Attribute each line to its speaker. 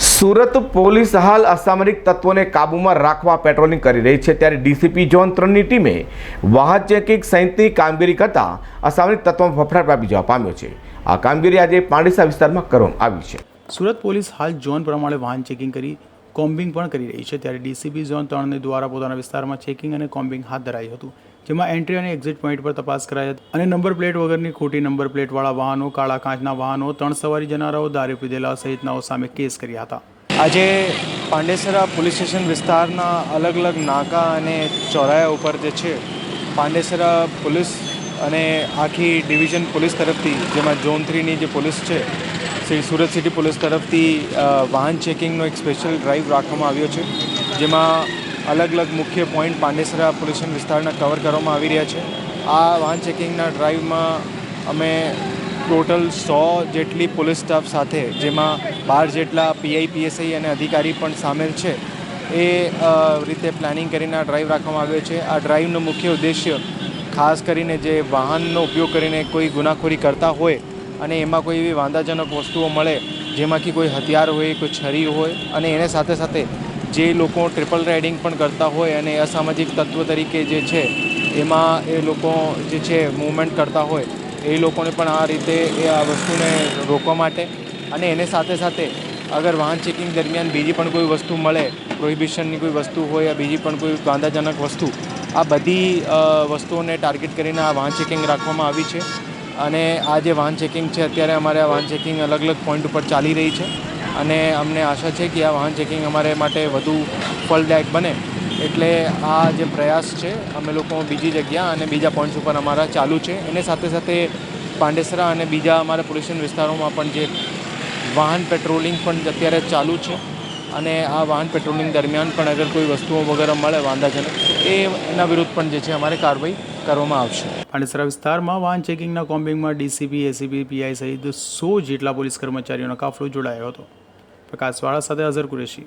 Speaker 1: Surat police હાલ અસામરિક તત્વોને કાબૂમાં રાખવા પેટ્રોલિંગ કરી રહી છે. ત્યારે ડીસીપી ઝોન ત્રણની ટીમે વાહન ચેકિંગ સહિતની કામગીરી કરતા અસામરિક તત્વોમાં ફફડાટ વ્યાપી જવા પામ્યો છે. આ કામગીરી આજે પાંડેસા વિસ્તારમાં કરવામાં આવી છે.
Speaker 2: સુરત પોલીસ હાલ ઝોન પ્રમાણે વાહન ચેકિંગ કરી, કોમ્બિંગ પણ કરી રહી છે. ત્યારે ડીસીપી ઝોન ત્રણને દ્વારા પોતાના વિસ્તારમાં ચેકિંગ અને કોમ્બિંગ હાથ ધરાયું હતું. જેમાં એન્ટ્રી અને એક્ઝિટ પોઈન્ટ પર તપાસ કરાઈ હતી. અને નંબર પ્લેટ વગરની ખોટી નંબર પ્લેટવાળા વાહનો, કાળા કાચના વાહનો, ત્રણ સવારી જનારાઓ દારૂ પીધેલા સહિતનાઓ સામે કેસ કર્યા હતા.
Speaker 3: આજે પાંડેસરા પોલીસ સ્ટેશન વિસ્તારના અલગ અલગ નાકા અને ચોરાયા ઉપર જે છે, પાંડેસરા પોલીસ અને આખી ડિવિઝન પોલીસ તરફથી, જેમાં ઝોન થ્રીની જે પોલીસ છે સુરત સિટી પોલીસ તરફથી વાહન ચેકિંગનો એક સ્પેશિયલ ડ્રાઈવ રાખવામાં આવ્યો છે, જેમાં અલગ અલગ મુખ્ય પોઈન્ટ પાંડેસરા પોલીસ વિસ્તારના કવર કરવામાં આવી રહ્યા છે. આ વાહન ચેકિંગના ડ્રાઈવમાં અમે ટોટલ સો જેટલી પોલીસ સ્ટાફ સાથે, જેમાં બાર જેટલા પીઆઈ પીએસઆઈ અને અધિકારી પણ સામેલ છે, એ રીતે પ્લાનિંગ કરીને આ ડ્રાઈવ રાખવામાં આવ્યો છે. આ ડ્રાઈવનો મુખ્ય ઉદ્દેશ્ય ખાસ કરીને જે વાહનનો ઉપયોગ કરીને કોઈ ગુનાખોરી કરતા હોય અને એમાં કોઈ એવી વાંધાજનક વસ્તુઓ મળે, જેમાંથી કોઈ હથિયાર હોય, કોઈ છરી હોય અને એને સાથે સાથે જે લોકો ટ્રિપલ રાઇડિંગ પણ કરતા હોય અને અસામાજિક તત્વ તરીકે જે છે, એમાં એ લોકો જે છે મૂવમેન્ટ કરતા હોય, એ લોકોને પણ આ રીતે એ આ વસ્તુને રોકવા માટે અને એને સાથે સાથે અગર વાહન ચેકિંગ દરમિયાન બીજી પણ કોઈ વસ્તુ મળે પ્રોહિબિશનની કોઈ વસ્તુ હોય યા બીજી પણ કોઈ વાંધાજનક વસ્તુ, આ બધી વસ્તુઓને ટાર્ગેટ કરીને આ વાહન ચેકિંગ રાખવામાં આવી છે. અને આ જે વાહન ચેકિંગ છે, અત્યારે અમારે આ વાહન ચેકિંગ અલગ અલગ પોઈન્ટ ઉપર ચાલી રહી છે. અને અમને આશા છે કે આ વાહન ચેકિંગ અમારે માટે વધુ ફળદાયક બને. એટલે આ જે પ્રયાસ છે, અમે લોકો બીજી જગ્યા અને બીજા પોઈન્ટ્સ ઉપર અમારા ચાલુ છે. એને સાથે સાથે પાંડેસરા અને બીજા અમારા સ્ટેશન વિસ્તારોમાં પણ જે વાહન પેટ્રોલિંગ પણ અત્યારે ચાલુ છે અને આ વાહન પેટ્રોલિંગ દરમિયાન પણ અગર કોઈ વસ્તુઓ વગેરે મળે વાંધાજનક, એ એના વિરુદ્ધ પણ જે છે અમારે કાર્યવાહી કરવામાં આવશે.
Speaker 2: પાંડેસરા વિસ્તારમાં વાહન ચેકિંગના કોમ્બિંગમાં ડીસીપી, એસીપી, પીઆઈ સહિત સો જેટલા પોલીસ કર્મચારીઓનો કાફલો જોડાયો હતો. प्रकाश वाळा सादे अझर कुरेशी.